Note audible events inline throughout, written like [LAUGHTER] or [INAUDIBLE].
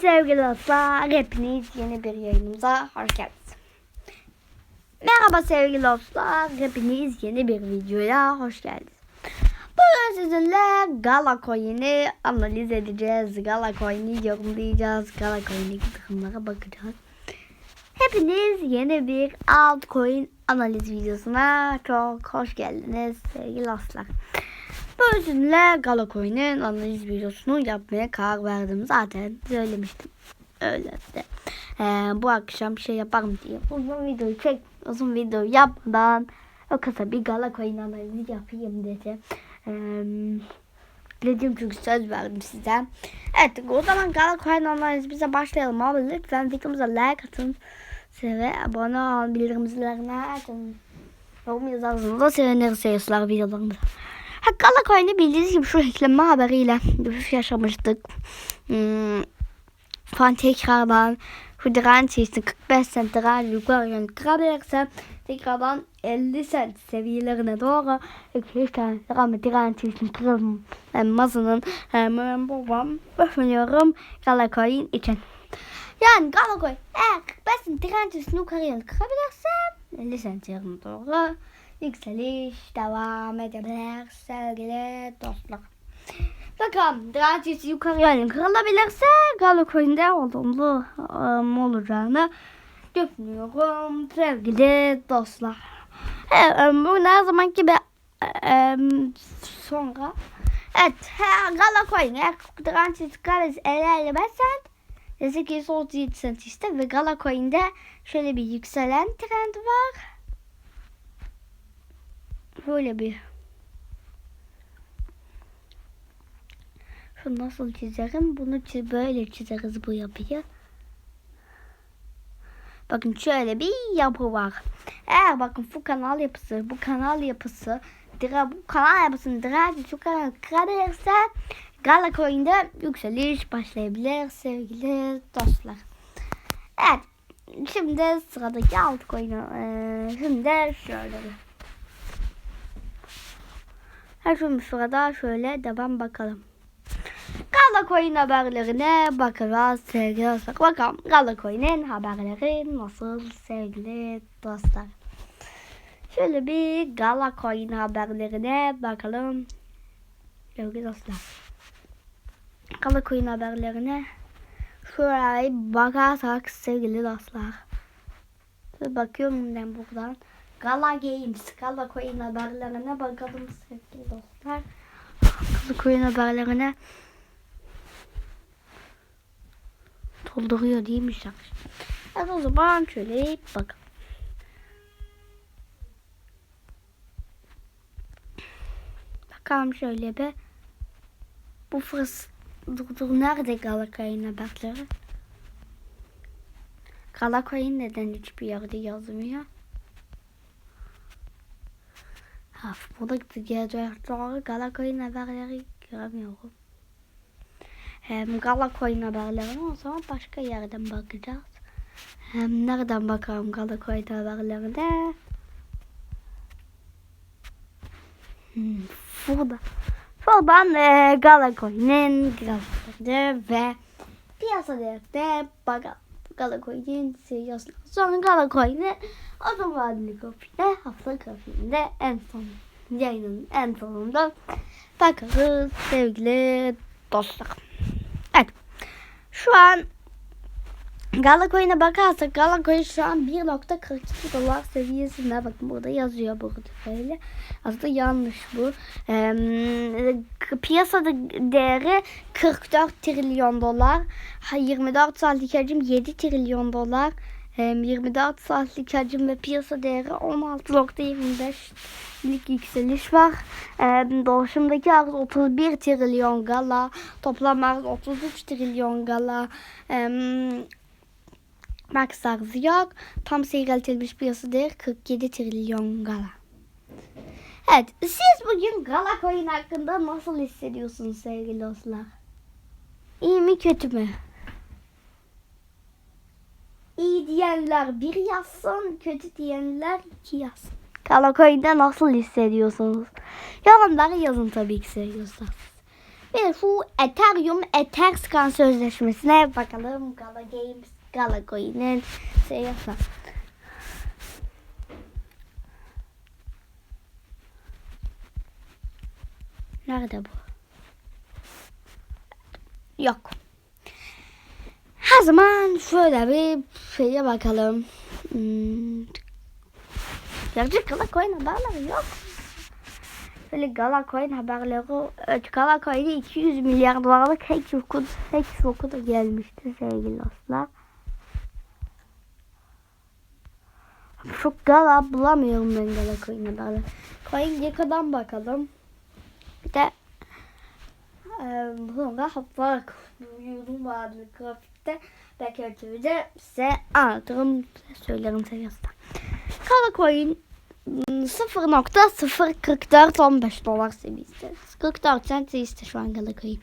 sevgili dostlar. Hepiniz yeni bir yayınımıza hoş geldiniz. Merhaba sevgili dostlar. Hepiniz yeni bir videoya hoş geldiniz. Bugün sizinle Gala Coin'i analiz edeceğiz. Gala Coin'i yorumlayacağız. Gala Coin'deki takımlara bakacağız. Hepiniz yeni bir altcoin analiz videosuna çok hoş geldiniz sevgili dostlar. Bu yüzden Gala Coin'in analiz videosunu yapmaya karar verdim. Zaten söylemiştim. Öyle de. Ee, bu akşam şey yaparım diye. Uzun video çek, uzun video yapmadan o kısa bir Gala Coin analizi yapayım dedi. Ee, dedim çünkü söz verdim size. Evet o zaman Gala Coin analizimize başlayalım ama lütfen videomuza like atın. Ve abone olun. Bildirim zillerine açın. Yorum yazarsanız da seviniriz seyirciler videolarımıza. Ha Gala Coin'i bildiğiniz gibi şu ekleme haberiyle düşüş yaşamıştık. Hmm, falan tekrardan şu direnç için 45 cent direnç yukarı yönlü tekrardan 50 cent seviyelerine doğru 2-3 tane rağmen direnç için kırılmasının hemen babam düşünüyorum Gala Coin için. Yani Gala Coin eğer 45 cent direnç için yukarı yönlü kırabilirse 50 cent yerine doğru yükseliş devam edebilir sevgili dostlar. Bakalım direnç yukarı yönlü kırılabilirse Gala Coin'de olumlu um, olacağını düşünüyorum sevgili dostlar. Evet, um, bu her zaman gibi um, sonra Evet, Gala Coin eğer direnç yukarı 50-55 cent 837 cent işte ve Gala Coin'de şöyle bir yükselen trend var. Böyle bir Şu nasıl çizerim? Bunu çiz böyle çizeriz bu yapıyı. Bakın şöyle bir yapı var. Eğer bakın bu kanal yapısı, bu kanal yapısı, dire, bu kanal yapısını direnci şu kanal kırarsa Gala Coin'de yükseliş başlayabilir sevgili dostlar. Evet. Şimdi sıradaki altcoin'e e, şimdi şöyle. Her şimdi sırada şöyle devam bakalım. Gala Coin haberlerine bakacağız sevgili dostlar. Bakalım Gala Coin'in haberleri nasıl sevgili dostlar. Şöyle bir Gala Coin haberlerine bakalım sevgili dostlar. Gala Coin haberlerine şöyle bakarsak sevgili dostlar. Bakıyorum ben buradan. Gala Games, Gala Coin haberlerine bakalım sevgili dostlar. Gala Coin haberlerine dolduruyor değil mi? Hadi o zaman şöyle bakalım. Bakalım şöyle bir. Bu fırs dur dur nerede Galakay'ın haberleri? Galakay'ın neden hiçbir yerde yazmıyor? Ha, burada diğer doğru Galakay'ın haberleri göremiyorum. Hem Galakoy'un haberlerine o zaman başka yerden bakacağız. Hem nereden bakalım Galakoy'un haberlerine? Hmm, burada. Şuradan e, Galakoy'un grafikleri ve piyasa değerine bakalım. Galakoy'un siyasına. Sonra Galakoy'un uzun vadeli grafiğine, hafta grafiğinde en son yayının en sonunda bakarız sevgili dostlar. Evet. Şu an Gala Coin'e bakarsak Gala Coin şu an 1.42 dolar seviyesinde. Bakın burada yazıyor burada böyle. Aslında yanlış bu. Ee, piyasada değeri 44 trilyon dolar. 24 saatlik hacim 7 trilyon dolar. 24 saatlik hacim ve piyasa değeri 16.25'lik yükseliş var. Dolaşımdaki arz 31 trilyon gala. Toplam arz 33 trilyon gala. Max arzı yok. Tam seyreltilmiş piyasa değeri 47 trilyon gala. Evet siz bugün Gala Coin hakkında nasıl hissediyorsunuz sevgili dostlar? İyi mi kötü mü? İyi diyenler bir yazsın, kötü diyenler iki yazsın. Kalakoy'da nasıl hissediyorsunuz? Yorumları yazın tabii ki seviyorsanız. De şu Ethereum Etherscan sözleşmesine bakalım. Gala Games, Gala Coin'in sayısı. Nerede bu? Yok. Her zaman şöyle bir şeye bakalım. Hmm. Gerçi haberleri yok. Böyle Gala Coin haberleri, evet, Gala Coin'e 200 milyar dolarlık hack yoku, hack yoku da gelmişti sevgili dostlar. Çok Gala bulamıyorum ben Gala Coin haberleri. Coin Gecko'dan bakalım. Bir de ee, sonra haftalık yorum vardı grafikte. Belki ötürüde size anlatırım, söylerim seviyesinden. Kara coin ım, 0.04415 dolar seviyesi. 44 cent işte şu an Gala coin.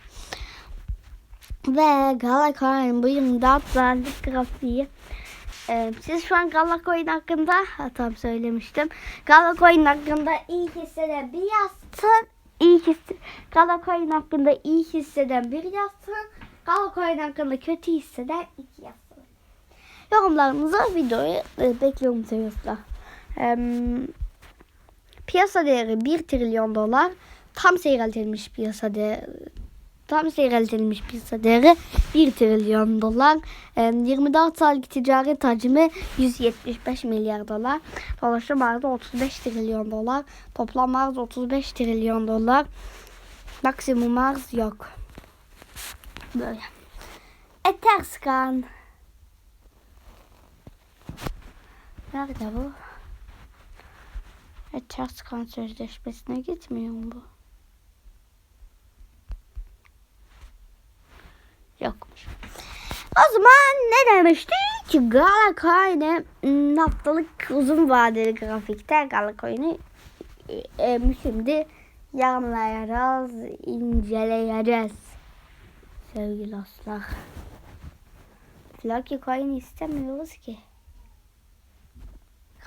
Ve Gala coin bu yılda güzellik grafiği. Ee, siz şu an Gala Coin hakkında ha, tam söylemiştim. Gala Coin hakkında iyi hisseden bir yazsın. İyi hisse, Gala Coin hakkında iyi hisseden bir yazsın. Gala Coin hakkında kötü hisseden iki yazsın. Yorumlarınızı videoyu e, bekliyorum sevgiler. Ee, piyasa değeri 1 trilyon dolar. Tam seyreltilmiş piyasa değeri tam seyreltilmiş piyasa değeri 1 trilyon dolar. Ee, 24 saatlik ticaret hacmi 175 milyar dolar. Dolaşım arzı 35 trilyon dolar. Toplam arz 35 trilyon dolar. Maksimum arz yok. Böyle. Etherscan. Nerede bu? Etherscan sözleşmesine gitmiyor mu bu? Yokmuş. O zaman ne demiştik? Gala Coin'e ım, haftalık uzun vadeli grafikte Gala Coin'i e, e, şimdi yanlayacağız, inceleyeceğiz. Sevgili dostlar. Lucky Coin istemiyoruz ki.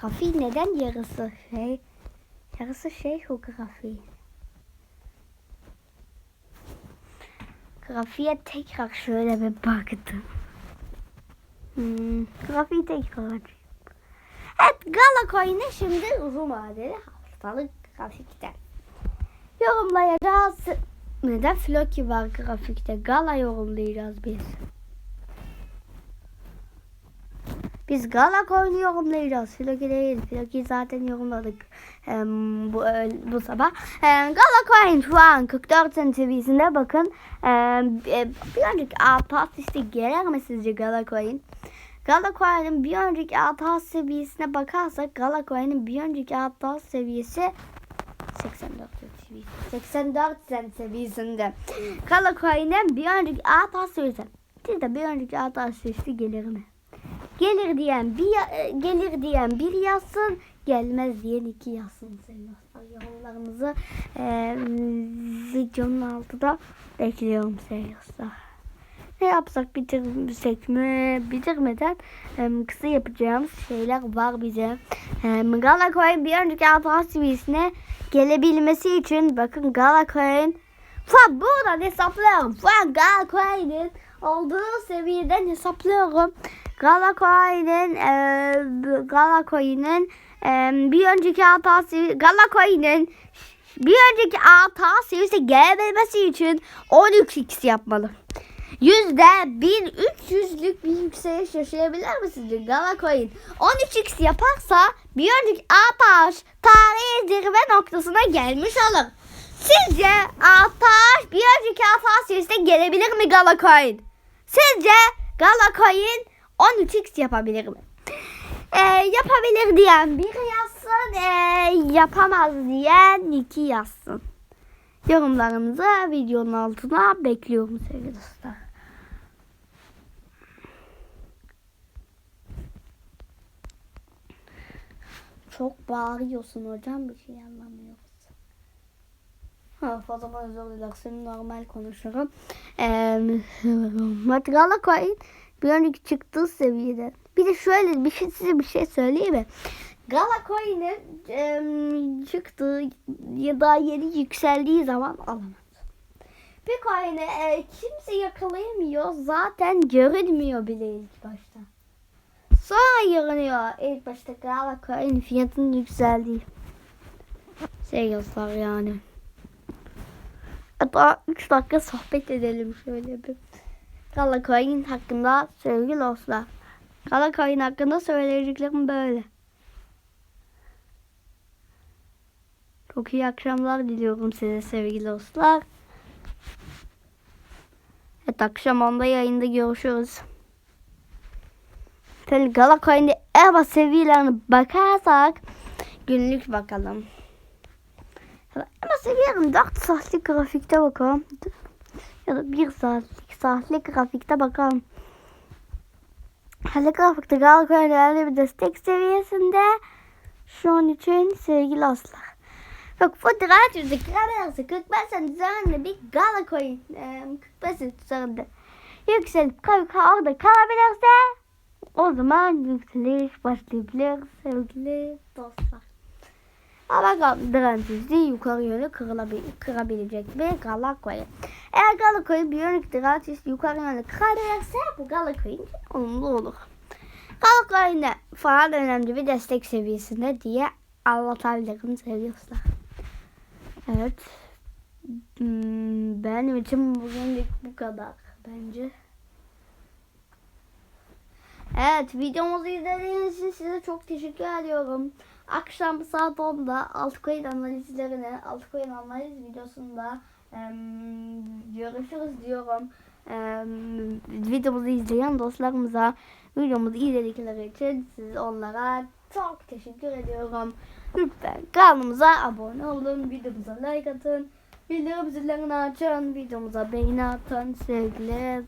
Grafiği neden yarısı şey? Yarısı şey o grafiği. Grafiğe tekrar şöyle bir baktım. Hmm, grafiği tekrar. Evet Gala Coin'e şimdi uzun vadeli haftalık grafikte. Yorumlayacağız. Neden Floki var grafikte? Gala yorumlayacağız biz. Biz Gala Coin'i yorumlayacağız. Floki değil. Floki zaten yorumladık em, bu, bu sabah. Em, Gala Coin şu an 44 cent seviyesinde bakın. Em, e, bir önceki alt işte gelir mi sizce Gala Coin? Gala Coin'in bir önceki alt seviyesine bakarsak Gala Coin'in bir önceki alt seviyesi 84 seviyesi. 84 cent seviyesinde. Gala Coin'in bir önceki alt seviyesi. Siz de bir önceki alt seviyesi gelir mi? Gelir diyen bir e, gelir diyen bir yazsın, gelmez diyen iki yazsın sevgili Yorumlarınızı e, videonun altında bekliyorum sevgili. Ne yapsak bitirsek mi? Bitirmeden kısa yapacağımız şeyler var bize. E, bir önceki altı seviyesine gelebilmesi için bakın Galakoy'un Falan buradan hesaplıyorum. Falan Galakoy'un olduğu seviyeden hesaplıyorum. Galakoy'un e, Galakoy'un e, bir önceki hata Galakoy'un bir önceki hata seviyesine gelebilmesi için 13x yapmalı. Yüzde bir üç yüzlük bir yükseliş yaşayabilir mi sizce Galacoin? 13x yaparsa bir önceki ataş tarihi zirve noktasına gelmiş olur. Sizce önceki ataş seviyesine gelebilir mi Galacoin? Sizce Galacoin 13x yapabilir mi? Ee, yapabilir diyen bir yazsın, ee, yapamaz diyen iki yazsın. Yorumlarınızı videonun altına bekliyorum sevgili dostlar. Çok bağırıyorsun hocam bir şey anlamıyoruz. Ha, o zaman özür dilerim. Normal konuşurum. Ee, [LAUGHS] Matrala koyun bir önceki çıktığı seviyeden. Bir de şöyle bir şey size bir şey söyleyeyim mi? Gala Coin'in em, çıktığı ya da yeni yükseldiği zaman alamaz. Bitcoin'i e, kimse yakalayamıyor. Zaten görünmüyor bile ilk başta. Sonra görünüyor. İlk başta Gala Coin fiyatının yükseldiği. Şey yazar yani. Hatta 3 dakika sohbet edelim şöyle bir. Gala Coin hakkında sevgili dostlar. Gala Coin hakkında söyleyeceklerim böyle. Çok iyi akşamlar diliyorum size sevgili dostlar. Evet akşam onda yayında görüşürüz. Şöyle Galacoin'de EVA seviyelerine bakarsak günlük bakalım. EVA seviyelerine 4 saatlik grafikte bakalım. Ya da 1 saatlik saatlik grafikte bakalım. Hele grafikte Galacoin herhalde bir destek seviyesinde. Şu an için sevgili dostlar. Bak fotoğraf yüzü kırarsa 45 cent üzerinde bir gala coin. E, 45 cent üzerinde. Yükselip orada kalabilirse o zaman yükseliş başlayabilir sevgili dostlar. Ama bakalım direncizli yukarı yönlü kırılabilir, kırabilecek bir gala coin. Eğer gala coin bir yönlük direncizli yukarı yönlü kırabilirse bu gala coin olumlu olur. Gala coin'de falan önemli bir destek seviyesinde diye anlatabilirim sevgili dostlar. Evet. Hmm, benim için bugünlük bu kadar bence. Evet videomuzu izlediğiniz için size çok teşekkür ediyorum. Akşam saat 10'da altcoin analizlerini, altcoin analiz videosunda görüşürüz diyorum. Videomuzu izleyen dostlarımıza videomuzu izledikleri için siz onlara çok teşekkür ediyorum. Lütfen kanalımıza abone olun, videomuza like atın, bildirim zillerini açın, videomuza beğeni atın. Sevgili